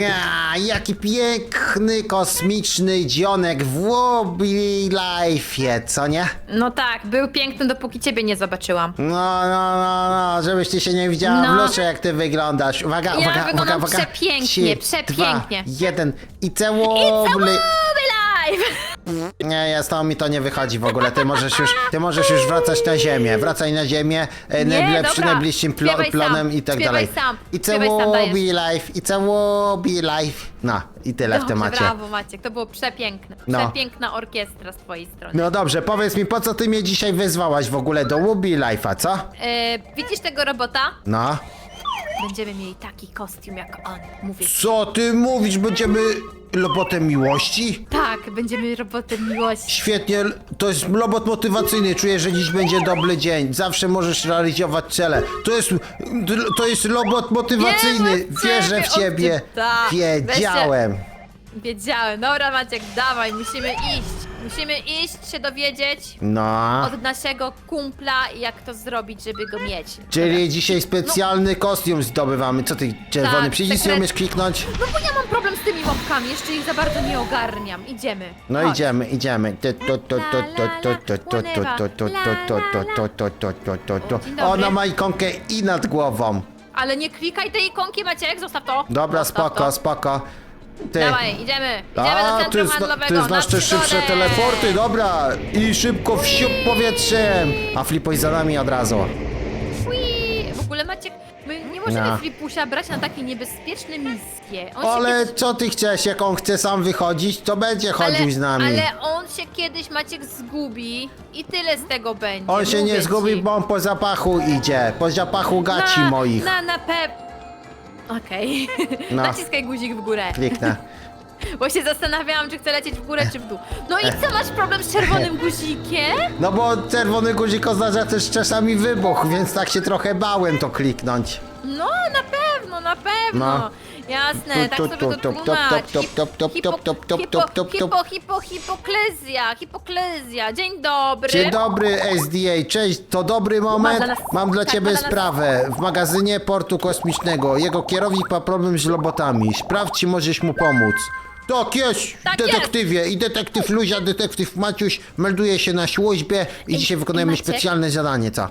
Ja, jaki piękny, kosmiczny dzionek w Wobby Life'ie, co nie? No tak, był piękny, dopóki ciebie nie zobaczyłam. No, no, no, no, żebyś ty się nie widziała w No. lustrze, jak ty wyglądasz. Uwaga, Ja uwaga, uwaga, wyglądam uwaga. przepięknie, Trzy, przepięknie. Dwa, jeden i całobly. Wobby live! Nie, ja z tobą mi to nie wychodzi w ogóle. Ty możesz już, ty możesz już wracać na ziemię. Wracaj na ziemię, e, Nie, najlepszy, dobra. najbliższym plo, Śpiewaj plonem sam, i tak śpiewaj dalej. sam, I śpiewaj sam, dajesz. Life, i Wobby Life. No, i tyle w Dobrze, temacie. brawo Maciek, to było przepiękne. No. Przepiękna orkiestra z twojej strony. No dobrze, powiedz mi, po co ty mnie dzisiaj wyzwałaś w ogóle do Wobby Life'a, co? E, widzisz tego robota? No. Będziemy mieli taki kostium jak on, mówię ci. Co ty mówisz? Będziemy robotem miłości? Tak, będziemy robotem miłości. Świetnie, to jest robot motywacyjny. Czuję, że dziś będzie dobry dzień. Zawsze możesz realizować cele. To jest, to jest robot motywacyjny. Wierzę w Wierzę w ciebie, tak. Wiedziałem. Wiedziałem. Dobra Maciek, dawaj, musimy iść. Musimy iść się dowiedzieć No. od naszego kumpla, jak to zrobić, żeby go mieć. Czyli dzisiaj specjalny kostium zdobywamy. Co ty, czerwony Tak, przycisk nie sekret- umiesz kliknąć? No bo ja mam problem z tymi łapkami, jeszcze ich za bardzo nie ogarniam. Idziemy. No Chodź. idziemy, idziemy. To, to, to, to, to, to, to, to, to, to, to, to, to, to, to, to, to, to, to. O, dzień dobry. Ona ma ikonkę i nad głową. Ale nie klikaj tej ikonki, Maciek, zostaw to. Dobra, Zostaw spoko, to. spoko. Ty. Dawaj, idziemy. Idziemy A, do ty, centrum zna, handlowego. ty znasz na te szybsze przygodę. teleporty, dobra. I szybko wsiup powietrzem. A flipuj za nami od razu. Fui. W ogóle Maciek, my nie możemy No. Flipusia brać na takie niebezpieczne misje. On Ale kiedyś... co ty chciałeś, jak on chce sam wychodzić, to będzie chodził z nami. Ale on się kiedyś Maciek zgubi i tyle z tego będzie. On się mówię nie zgubi, ci. bo on po zapachu idzie. Po zapachu gaci na, moich. Na, na pe... Okej. No. Naciskaj guzik w górę. Kliknę. Bo się zastanawiałam, czy chcę lecieć w górę, czy w dół. No i co, masz problem z czerwonym guzikiem? No bo czerwony guzik oznacza też czasami wybuch, więc tak się trochę bałem to kliknąć. No, na pewno, na pewno. No. Jasne, Tu, tak tu, sobie to tłumacz. Hipo- hipo- Hipoklezja, hipoklezja. Dzień dobry. Dzień dobry SDA, cześć, to dobry moment. Ma dla nas- Mam dla tak, ciebie ma dla nas- sprawę. W magazynie portu kosmicznego jego kierownik ma problem z robotami. Sprawdź, czy możesz mu pomóc. Tak jest, Tak detektywie. I detektyw Luzia, detektyw Maciuś melduje się na służbie i Ej, dzisiaj wykonujemy Maciek? specjalne zadanie, co?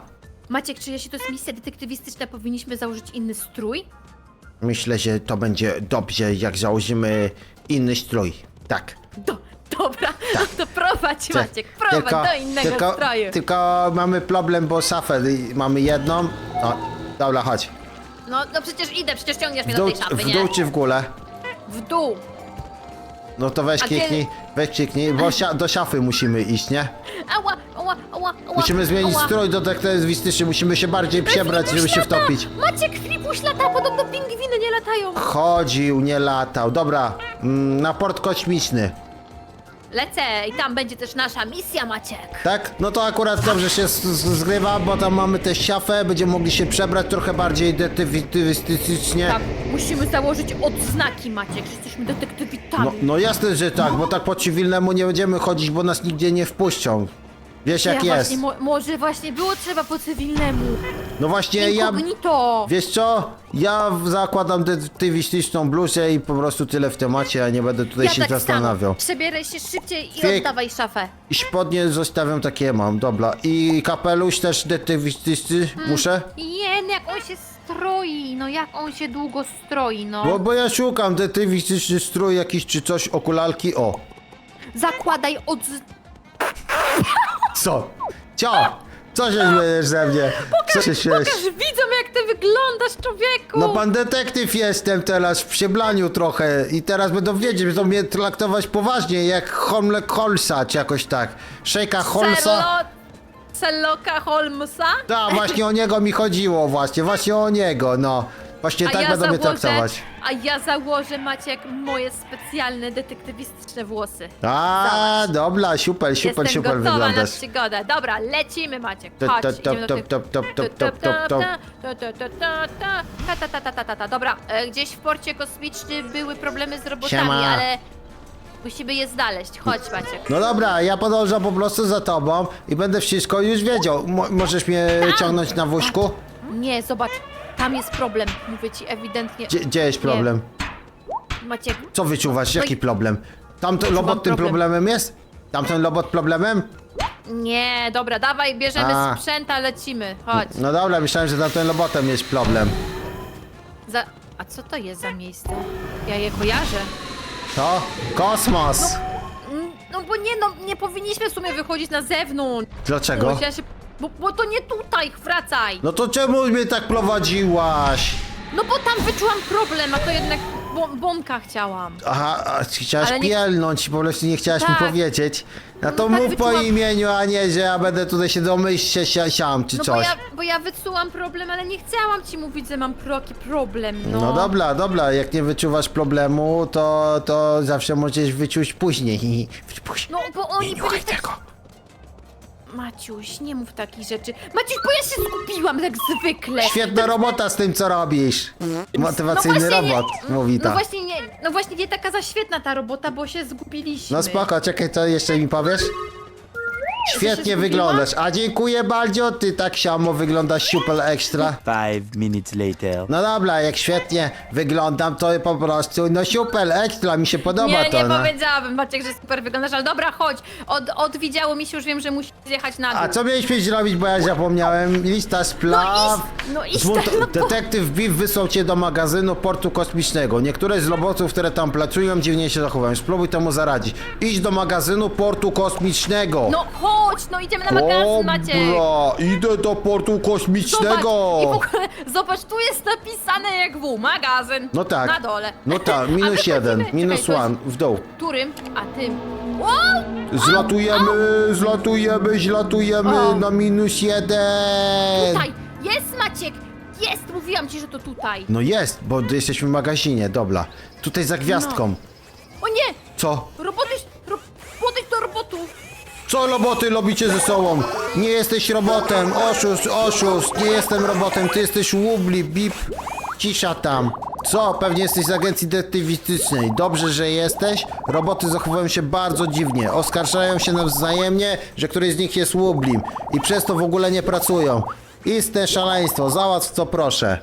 Maciek, czy jeśli to jest misja detektywistyczna, powinniśmy założyć inny strój? Myślę, że to będzie dobrze, jak założymy inny strój. Tak. Do, dobra, to prowadź Maciek, prowadź do innego tylko, stroju. tylko mamy problem, bo szafę mamy jedną. O, dobra, chodź. No, no przecież idę, przecież ciągniesz W mnie dół, do tej szafy, w nie? dół czy w górę? W dół. No to weź A kliknij, weź kliknij, bo sia, do szafy musimy iść, nie? Ała, ała, ała, ała. Musimy zmienić ała. strój do detektywistyczny, musimy się bardziej przebrać, żeby się lata! wtopić. Maciek, Filipuś lata, podobno pingwiny nie latają. Chodził, nie latał. Dobra, mm, na port kosmiczny. Lecę i tam będzie też nasza misja, Maciek. Tak? No to akurat dobrze się z- z- zgrywa, bo tam mamy też szafę, będziemy mogli się przebrać trochę bardziej detektywistycznie. Tak, musimy założyć odznaki, Maciek, że jesteśmy detektywitami. No, no jasne, że tak, bo tak po cywilnemu nie będziemy chodzić, bo nas nigdzie nie wpuszczą. Wiesz jak ja jest. Właśnie, mo może właśnie było trzeba po cywilnemu. No właśnie ja... Wiesz co? Ja w- zakładam detektywistyczną bluzę i po prostu tyle w temacie, a nie będę tutaj ja się tak zastanawiał. Samo. Przebieraj się szybciej i Fiek. oddawaj szafę. I spodnie zostawiam takie mam, dobra. I kapelusz też detektywistyczny Mm. muszę? Jen, jak on się stroi, no jak on się długo stroi, no. Bo, bo ja szukam detektywistyczny strój jakiś czy coś, okularki, o. Zakładaj od... Co? Co? Co się śmiejesz ze mnie? Co się śmiejesz? Pokaż widzom, jak ty wyglądasz, człowieku! No pan detektyw jestem teraz w przeblaniu trochę i teraz będą wiedzieć, będą mnie traktować poważnie jak Holmle Holsa czy jakoś tak. Szejka Holsa. Cello... Celoka Holmesa? Tak, właśnie o niego mi chodziło właśnie, właśnie o niego, no. Właśnie tak będą mnie traktować. a ja założę, Maciek, moje specjalne detektywistyczne włosy. A, dobra, super, super, Jestem super gotowa wyglądasz. na przygodę. Dobra, lecimy, Maciek. Top, Chodź, top, idziemy do top, tych- top, top, top, top, top, top. Ta, ta, ta, ta, ta, ta, ta, ta, ta, ta, ta. Dobra, e, gdzieś w porcie kosmicznym były problemy z robotami, Siema. ale musimy je znaleźć. Chodź, Maciek. No dobra, ja podążam po prostu za tobą i będę wszystko już wiedział. Mo możesz mnie ciągnąć na wózku? Nie, zobacz, tam jest problem. Mówię ci ewidentnie. Gdzie, gdzie jest problem? Maciek, Co wyczuwasz? Jaki Oj. problem? Tamten Wyczuwam robot tym problem. problemem jest? Tamten robot problemem? nie, dobra, dawaj, bierzemy A. sprzęt, a lecimy, chodź. No dobra, myślałem, że tamten robotem jest problem. Za... A co to jest za miejsce? Ja je kojarzę. To? Kosmos! Mm, No bo nie, no nie powinniśmy w sumie wychodzić na zewnątrz. Dlaczego? Ja się... bo, bo to nie tutaj, wracaj. No to czemu mnie tak prowadziłaś? No bo tam wyczułam problem, a to jednak bo, bąka chciałam. Aha, a chciałaś Ale nie- pielnąć i po prostu nie chciałaś mi Tak. powiedzieć. No to No tak mów po wyczułam- imieniu, a nie, że ja będę tutaj się domyśleć się siam czy No bo coś. ja, bo ja wyczułam problem, ale nie chciałam ci mówić, że mam proki problem, no. No dobra, dobra, jak nie wyczuwasz problemu, to, to zawsze możesz wyczuć później. No bo oni nie byli tak... Maciuś, nie mów takich rzeczy. Maciuś, bo ja się zgubiłam jak zwykle. Świetna robota z tym, co robisz. Motywacyjny No właśnie robot, nie, mówi no ta. właśnie nie, no właśnie nie taka za świetna ta robota, bo się zgubiliśmy. No spoko, czekaj, co jeszcze mi powiesz? Świetnie wyglądasz, a dziękuję bardzo, ty tak samo wyglądasz super ekstra. Five minutes later. No dobra, jak świetnie wyglądam, to po prostu, no super ekstra, mi się podoba Nie, to, nie no. powiedziałabym, Maciek, że super wyglądasz, ale dobra, chodź. Od, odwidziało mi się, już wiem, że musisz zjechać na dół. A co mieliśmy zrobić, bo ja zapomniałem? Lista spraw. No iść- no iść Zmonto- tam, no Detektyw Biff wysłał cię do magazynu portu kosmicznego. Niektóre z robotów, które tam pracują, dziwnie się zachowują. Spróbuj temu zaradzić. Idź do magazynu portu kosmicznego. No chodź, no idziemy na magazyn, Maciek. Dobra, idę do portu Zobacz, kosmicznego. i w ogóle, zobacz, tu jest napisane jak W, magazyn. No tak. Na dole. No tak, A my minus jeden, czekaj, minus to jest one, w dół. Którym? A tym. Wow! Zlatujemy, zlatujemy, zlatujemy O. na minus jeden. Tutaj! Jest Maciek! Jest! Mówiłam ci, że to tutaj. No jest, bo jesteśmy w magazynie, dobra. Tutaj za gwiazdką. O nie! Co? Roboty... Co roboty robicie ze sobą? Nie jesteś robotem, oszust, oszust, nie jestem robotem, ty jesteś łubli, bip, cisza tam. Co? Pewnie jesteś z agencji detektywistycznej. Dobrze, że jesteś. Roboty zachowują się bardzo dziwnie. Oskarżają się nawzajemnie, że któryś z nich jest łublim. I przez to w ogóle nie pracują. Istne szaleństwo. Załatw co proszę.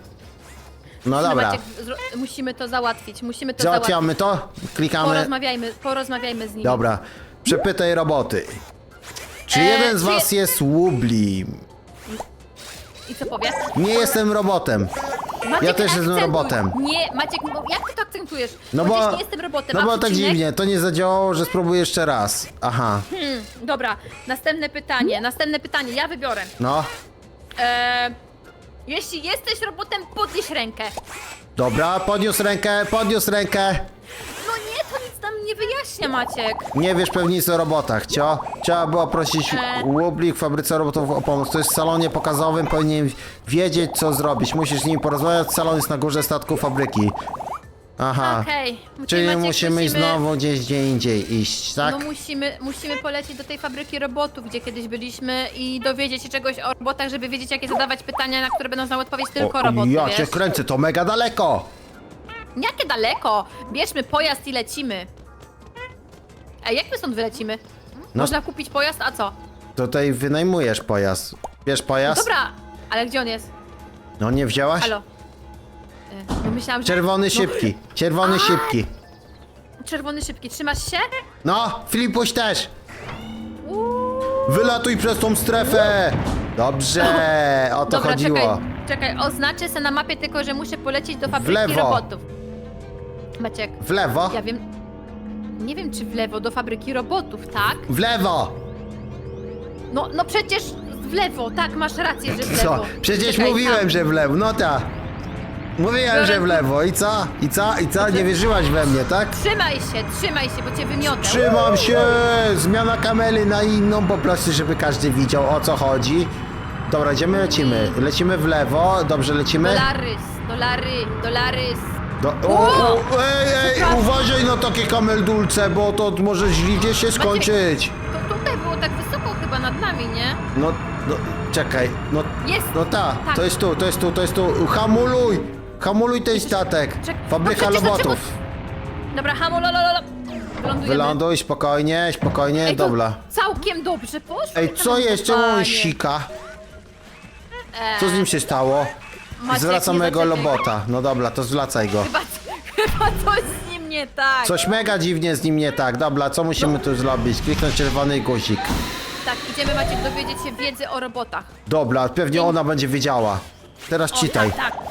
No dobra. Maciek, zro- musimy to załatwić, musimy to załatwić. Załatwiamy to? Klikamy. Porozmawiajmy, porozmawiajmy z nimi. Dobra. Przepytaj roboty. Czy E, jeden z czy- was jest łublim? I co powie? Nie jestem robotem. Maciek, Ja też jestem akcentuj. robotem. Nie, Maciek, no jak ty to akcentujesz? No bo, nie jestem robotem, no a bo tak przecinek? dziwnie, to nie zadziałało, że spróbuję jeszcze raz. Aha, Hmm, dobra, następne pytanie, następne pytanie, ja wybiorę. no. Eee, jeśli jesteś robotem, podnieś rękę. Dobra, podniósł rękę, podniósł rękę. No nie, to nam nie wyjaśnia, Maciek. Nie wiesz pewnie nic o robotach, cio? Trzeba było prosić E. Łublik w fabryce robotów o pomoc. To jest w salonie pokazowym, powinien wiedzieć co zrobić. Musisz z nim porozmawiać, salon jest na górze statku fabryki. Aha. Okej. Czyli Maciek, musimy, znowu gdzieś gdzie indziej iść, tak? No musimy, musimy polecieć do tej fabryki robotów, gdzie kiedyś byliśmy i dowiedzieć się czegoś o robotach, żeby wiedzieć, jakie zadawać pytania, na które będą znał odpowiedź tylko roboty, ja wiesz? cię kręcę, to mega daleko. Jakie daleko? Bierzmy pojazd i lecimy. Ej, jak my stąd wylecimy? No. Można kupić pojazd, a co? Tutaj wynajmujesz pojazd. Bierz pojazd? Dobra, ale gdzie on jest? No nie wzięłaś? Halo? E, No myślałam, że... Czerwony no, szybki, czerwony szybki. Czerwony szybki, trzymasz się? No, Filipuś też. Wylatuj przez tą strefę. Dobrze, o to Dobra, chodziło. czekaj, czekaj, oznaczę se na mapie tylko, że muszę polecieć do fabryki lewo. robotów. Maciek, W lewo, ja wiem... Nie wiem, czy w lewo do fabryki robotów, tak? w lewo. No, no przecież w lewo, tak, masz rację, że w Co? lewo. Przecież Czekaj, mówiłem, tam. że w lewo. No ta. Mówiłem, że w lewo. I co? I co? I co? Nie wierzyłaś we mnie, tak? Trzymaj się, trzymaj się, bo cię wymiotę. Trzymam się! Zmiana kamely na inną po prostu, żeby każdy widział o co chodzi. Dobra, idziemy, lecimy. Lecimy w lewo, dobrze lecimy? Dolarys, dolary, dolarys. Do, o, o, ej, ej, uważaj na takie kameldulce, bo to może źle się skończyć. To tutaj było tak wysoko chyba nad nami, nie? No, no, czekaj, no, Jest! no ta, Tak. to jest tu, to jest tu, to jest tu. Hamuluj! Hamuluj ten statek. Czek- Fabryka no robotów. Dobra, hamololololo. Wylądujemy. Wyląduj, spokojnie, spokojnie, Ej, to dobra. Całkiem dobrze poszło. Ej, co jest? Czemu on lądowanie. sika? Eee, Co z nim się stało? Maciek, Zwraca nie mojego zaczekaj. robota. No dobra, to zwracaj go. Chyba, chyba coś z nim nie tak. Coś mega dziwnie z nim nie tak. Dobra, co musimy tu zrobić? Kliknąć czerwony guzik. Tak, idziemy Maciek dowiedzieć się wiedzy o robotach. Dobra, pewnie ona będzie wiedziała. Teraz O, czytaj. Tak, tak.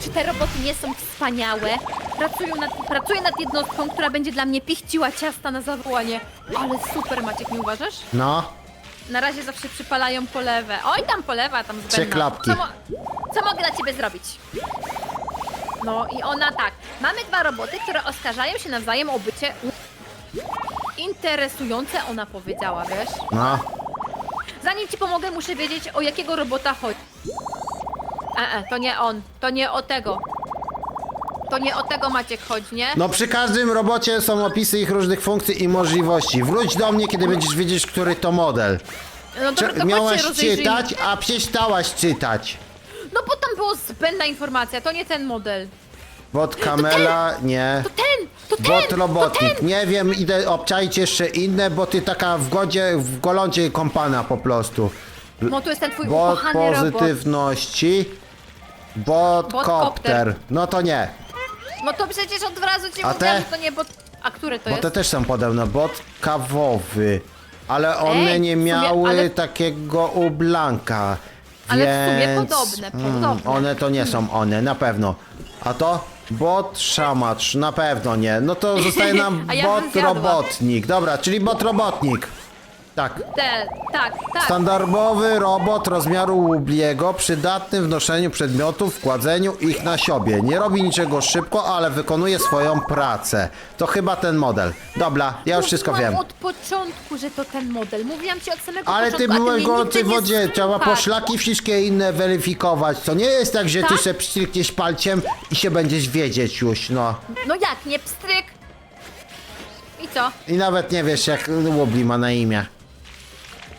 Czy te roboty nie są wspaniałe? Pracują nad, pracuję nad jednostką, która będzie dla mnie pichciła ciasta na zawołanie. Ale super, Maciek, nie uważasz? No, Na razie zawsze przypalają polewę. Oj, tam polewa, tam zbędna. Trzy klapki. Co mogę dla ciebie zrobić? No i ona tak. Mamy dwa roboty, które oskarżają się nawzajem o bycie interesujące, ona powiedziała, wiesz? no. Zanim ci pomogę, muszę wiedzieć, o jakiego robota chodzi. E, e, to nie on. To nie o tego. To nie o tego Maciek chodzi, nie? No przy każdym robocie są opisy ich różnych funkcji i możliwości. Wróć do mnie, kiedy będziesz wiedzieć, który to model. No to miałaś chodź się rozejrzyjmy. czytać, a przestałaś czytać. Była zbędna informacja, to nie ten model. Bot Kamela, nie. To ten! To ten! Bot to robotnik, ten! nie wiem, idę obczaić jeszcze inne, bo ty taka w godzie, w golącie kompana po prostu. No tu jest ten twój Bot ukochany robot. pozytywności. Bot Bot kopter. kopter. No to nie. No to przecież od razu ci A mówiłam, te? że to nie bot... A które to Bo jest? te też są podobne. Bot kawowy. Ale one Ej, nie w sumie, miały ale- takiego u Blanka. Ale w sumie więc... podobne, mm, podobne. One to nie są one, na pewno. A to? Bot szamacz, na pewno nie. No to zostaje nam A ja bym bot zjadła. robotnik. Dobra, czyli bot robotnik. Tak. Te, tak, tak. Standardowy robot rozmiaru Łubliego, przydatny w noszeniu przedmiotów, w kładzeniu ich na siebie. Nie robi niczego szybko, ale wykonuje swoją pracę. To chyba ten model. Dobra, ja już wszystko Mówiłam wiem. od początku, że to ten model. Mówiłam ci od samego Ale początku, ty a byłeś mnie w nigdy nie wodzie, trzeba słuchasz. poszlaki wszystkie inne weryfikować. To nie jest tak, że ty Tak? se pstrykniesz palcem i się będziesz wiedzieć już, no. No jak, nie pstryk? I co? I nawet nie wiesz, jak Łubli ma na imię.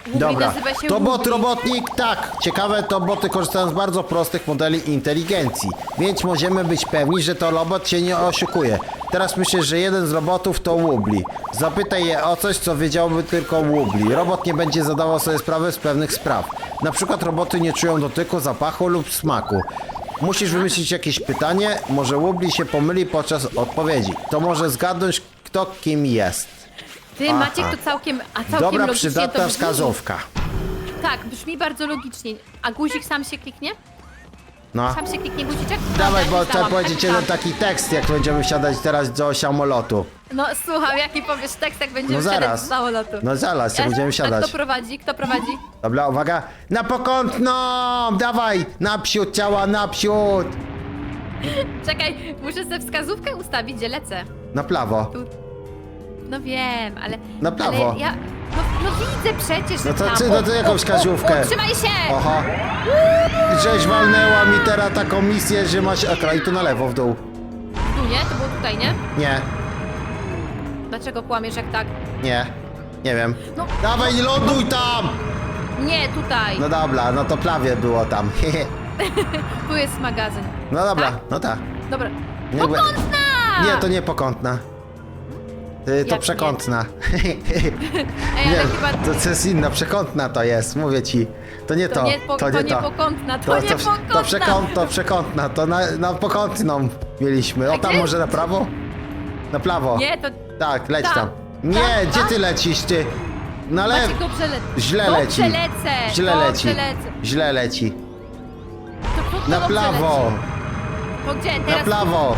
Dobra, nazywa się to bot robotnik, tak. Ciekawe, to boty korzystają z bardzo prostych modeli inteligencji, więc możemy być pewni, że to robot się nie oszukuje. Teraz myślę, że jeden z robotów to Łubli. Zapytaj je o coś, co wiedziałby tylko Łubli. Robot nie będzie zadawał sobie sprawy z pewnych spraw. Na przykład roboty nie czują dotyku, zapachu lub smaku. Musisz wymyślić jakieś pytanie, może Łubli się pomyli podczas odpowiedzi. To może zgadnąć, kto kim jest. Ty, Aha. Maciek, to całkiem, a całkiem Dobra, logicznie przydatna to brzmi. wskazówka. Tak, brzmi bardzo logicznie. A guzik sam się kliknie? No. Sam się kliknie guziczek? Dawaj, bo chcę powiedzieć jeden tak. taki tekst, jak będziemy wsiadać teraz do samolotu. No słucham, jaki powiesz tekst, jak będziemy No wsiadać zaraz. z samolotu. No zaraz, jak Ja- będziemy A wsiadać. kto prowadzi? Kto prowadzi? Dobra, uwaga. Na pokątną! Dawaj! Napsiód ciała, napsiód! Czekaj, muszę sobie wskazówkę ustawić, gdzie lecę. Na prawo. Tu. No wiem, ale... Na prawo. Ale ja... No, no widzę przecież, No to tam. ty- no to O, jaką o, o, wskazówkę? o, Trzymaj się! Oho. Żeś walnęła mi teraz taką misję, że masz i tu na lewo w dół. Tu nie? To było tutaj, nie? Nie, Dlaczego kłamiesz jak tak? nie. Nie wiem. No. Dawaj, ląduj tam! Nie, tutaj. No dobra, no to prawie było tam. Tu jest magazyn. No dobra, Tak? no tak. Dobra. Pokątna! Nie, to nie pokątna. Y, To Jak przekątna. Ej, Nie, ale chyba... to coś inna, przekątna to jest, mówię ci. To nie to, To nie, po, to nie pokątna, to, To, nie to, pokątna. to, przekąt, to przekątna, to na, na pokątną mieliśmy. O A tam gdzie? może na prawo? Na prawo. Nie, to... Tak, leć Tam. tam. Nie, Tam, gdzie tam. ty lecisz, ty? Na lewo. Maciek, dobrze lecę. Źle dobrze leci. lecę. Źle dobrze leci. lecę. Źle leci. To, to, to Na dobrze prawo. Leci. To gdzie? Teraz prawo.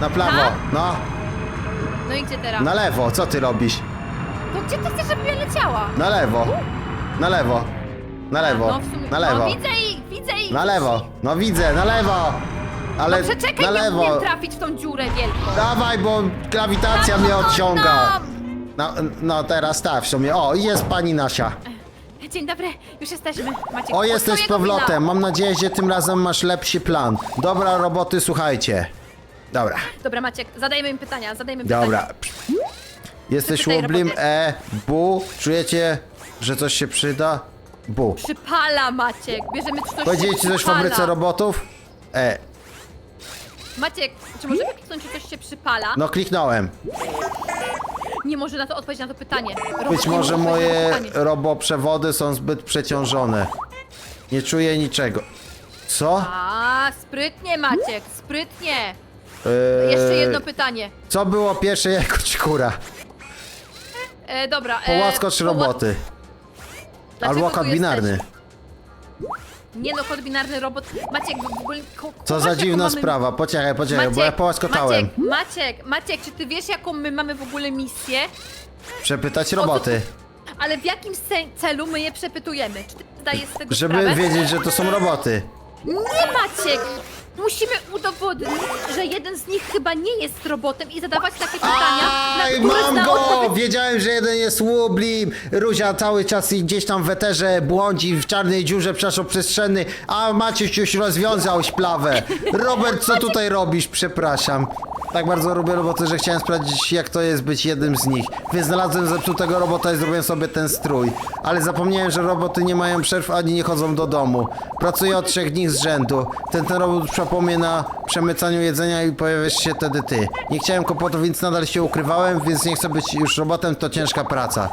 Na prawo. No, No i gdzie teraz? na lewo. Co ty robisz? To gdzie ty chcesz, żebym ja leciała? Na lewo. Na lewo. Na lewo. No, w sumie... Na lewo. No, widzę ich, widzę ich. Na lewo. No widzę, na lewo. Ale No przeczekaj, na nie lewo. umiem trafić w tą dziurę wielką. Dawaj, bo grawitacja Na mnie pokątną. odciąga. No, no teraz tak w sumie. O, i jest pani Nasia. Dzień dobry, już jesteśmy. Maciek, O, jesteś powrotem. Mam nadzieję, że tym razem masz lepszy plan. Dobra roboty, słuchajcie. Dobra, Dobra, Maciek, zadajmy im pytania, zadajmy pytania. dobra. Jesteś Zapytaj łublim roboty. E, bu. Czujecie, że coś się przyda? Bu. Przypala, Maciek, bierzemy coś Powiedzieli ci coś w fabryce robotów? E, Maciek, czy możemy kliknąć, czy coś się przypala? no kliknąłem. Nie może na to odpowiedzieć na to pytanie. Robot Być nie może może odpowiedzieć moje na to pytanie. roboprzewody są zbyt przeciążone. Nie czuję niczego. Co? A, sprytnie, Maciek, sprytnie. Eee, Jeszcze jedno pytanie. Co było pierwsze jako czy kura? E, dobra. e, Połaskocz poła- roboty. Dlaczego Albo tu kod binarny. Nie no, kod binarny robot. Maciek, w ogóle... ko- Co kumasz, za jaką dziwna mamy- sprawa. Poczekaj, poczekaj, bo ja połaskotałem. Maciek, Maciek, Maciek, czy ty wiesz jaką my mamy w ogóle misję? Przepytać roboty. Ale w jakim se- celu my je przepytujemy? Czy ty zdajesz z tego Żeby sprawę? wiedzieć, że to są roboty. Nie Maciek! Musimy udowodnić, że jeden z nich chyba nie jest robotem i zadawać takie pytania, Aj, na które mam zna go! odpowiedź. Wiedziałem, że jeden jest Łublim. Ruzia cały czas gdzieś tam w eterze błądzi w czarnej dziurze przestrzenny, a Maciuś już rozwiązał śplawę. Robert, co tutaj robisz? Przepraszam. Tak bardzo robię roboty, że chciałem sprawdzić, jak to jest być jednym z nich. Więc znalazłem zepsutego robota i zrobiłem sobie ten strój. Ale zapomniałem, że roboty nie mają przerw ani nie chodzą do domu. Pracuję od trzech dni z rzędu. Ten, ten robot przepomie na przemycaniu jedzenia i pojawiasz się wtedy ty. Nie chciałem kłopotów, więc nadal się ukrywałem, więc nie chcę być już robotem, to ciężka praca.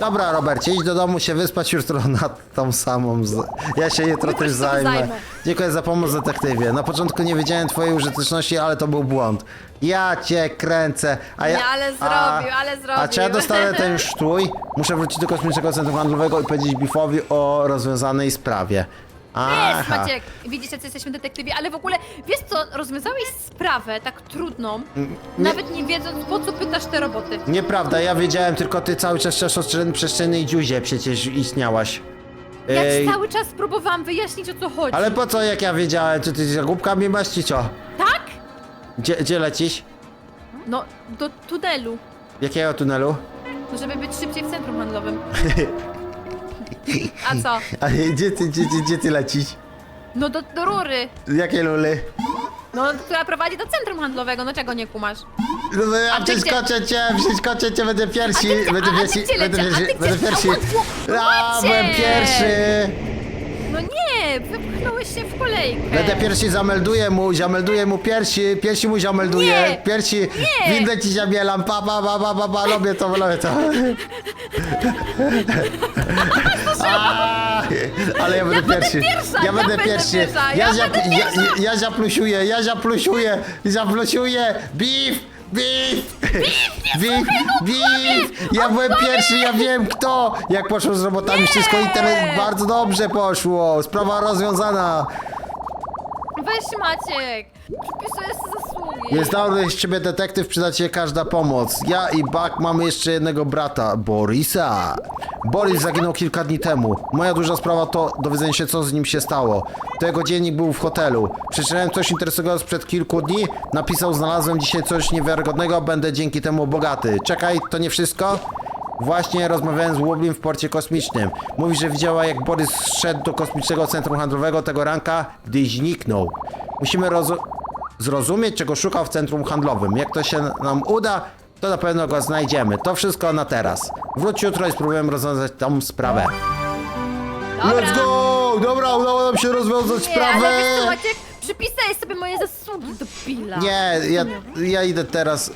Dobra, Robercie, idź do domu się wyspać jutro na tą samą. Z... Ja się jutro też zajmę. zajmę. Dziękuję za pomoc, detektywie. Na początku nie wiedziałem twojej użyteczności, ale to był błąd. Ja cię kręcę. A ja, Nie, ale zrobił, ale A czy ja zrobił. dostanę ten sztrój? Muszę wrócić do kosmicznego centrum handlowego i powiedzieć Biffowi o rozwiązanej sprawie. Jest, Aha. Maciek! Widzisz, że jesteśmy detektywi, ale w ogóle, wiesz co, rozwiązałeś sprawę tak trudną, nawet nie wiedząc, po co pytasz te roboty. Nieprawda, ja wiedziałem, tylko ty cały czas w przestrzeni- przestrzennej dziuzie przecież istniałaś. Ja Ej, ci cały czas próbowałam wyjaśnić, o co chodzi. ale po co jak ja wiedziałem? Czy ty z głupkami masz, czy co? Tak? Gdzie, gdzie lecisz? No, do tunelu, Jakiego tunelu? żeby być szybciej w centrum handlowym. A co? A gdzie ty, gdzie, gdzie, gdzie ty lecisz? No do, do rury, Jakie luly? no, która prowadzi do centrum handlowego, no czego nie kumasz? No ja A ty gdzie- przeskoczę cię, przeskoczę cię, będę pierwszy, A ty gdzie- będę a- a ty pierwszy, gdzie będę lecisz? A ty będę gdzie- pierwszy. A, byłem pierwszy! No nie, wypchnąłeś się w kolejkę. Będę pierwszy, zamelduję mu, zamelduję mu pierwszy, pierwszy mu zamelduję, Nie, pierwszy, nie. windę ci zabieram, pa, pa, pa, pa, pa, pa, lubię to, lubię to. A, ale ja będę będę pierwszy, pierwsza, ja będę pierwsza, ja, ja zap- ja, pierwsza. ja, ja zaplusiuję, ja zaplusiuję, zaplusiuję, beef, beef, beef, beef, ja byłem pierwszy, ja wiem kto, jak poszło z robotami, wszystko internet bardzo dobrze poszło, sprawa rozwiązana. Weź Maciek, przypisuję. Jest dobry z ciebie detektyw, przyda ci każda pomoc. Ja i Buck mamy jeszcze jednego brata, Borisa. Boris zaginął kilka dni temu. Moja duża sprawa to dowiedzenie się, co z nim się stało. To jego dziennik był w hotelu. Przeczytałem coś interesującego sprzed kilku dni. Napisał, znalazłem dzisiaj coś niewiarygodnego, będę dzięki temu bogaty. Czekaj, to nie wszystko? Właśnie rozmawiałem z Łublim w porcie kosmicznym. Mówi, że widziała jak Borys szedł do kosmicznego centrum handlowego tego ranka, gdy zniknął. Musimy roz zrozumieć, czego szukał w centrum handlowym. Jak to się nam uda, to na pewno go znajdziemy. To wszystko na teraz. Wróć jutro i spróbujemy rozwiązać tą sprawę. Dobra. Let's go! Dobra, udało nam się rozwiązać Nie, ale sprawę! wiesz co Maciek, przypisałeś sobie moje zasługi do pila. Nie, ja, ja idę teraz. Yy...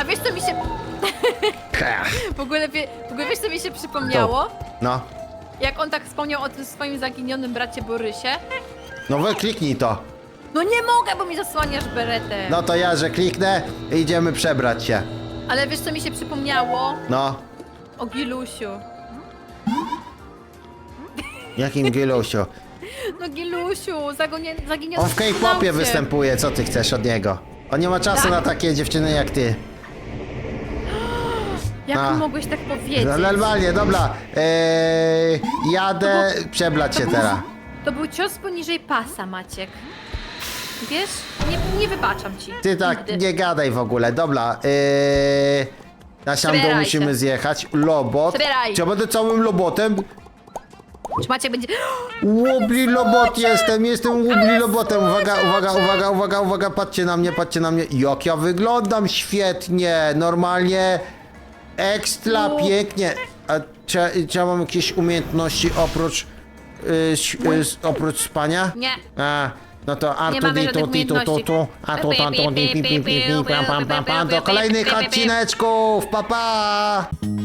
A wiesz co mi się... W ogóle, wie, w ogóle wiesz co mi się przypomniało? No. Jak on tak wspomniał o tym swoim zaginionym bracie Borysie. No wy kliknij to. No nie mogę, bo mi zasłaniasz beretę. No to ja, że kliknę i idziemy przebrać się. Ale wiesz co mi się przypomniało? No. O Gilusiu. Jakim Gilusiu? No Gilusiu, zaginiony On w K-popie występuje, co ty chcesz od niego? On nie ma czasu Tak. na takie dziewczyny jak ty. Jak A. mogłeś tak powiedzieć? No, normalnie, dobra. Eee, jadę przeblać się teraz. To był cios poniżej pasa, Maciek. Wiesz? Nie, nie wybaczam ci. Ty tak Nigdy. nie gadaj w ogóle, dobra. Eee, na Przebieraj musimy się. zjechać. Lobot. Przebieraj. Czy ja będę całym lobotem? Czy Maciek będzie... Łubli lobot jestem, jestem łubli lobotem. Uwaga, uwaga, uwaga, uwaga, uwaga, patrzcie na mnie, patrzcie na mnie. Jak ja wyglądam świetnie, normalnie ekstra No. pięknie. A czy, czy ja mam jakieś umiejętności oprócz, y, ś- y, s- oprócz spania? Nie. A, no to a Nie tu mamy di tu żadnych ti tu tu tu, a tu tam tu di pi pi pi pi pam pam pam pam do kolejnych odcineczków, pa pa!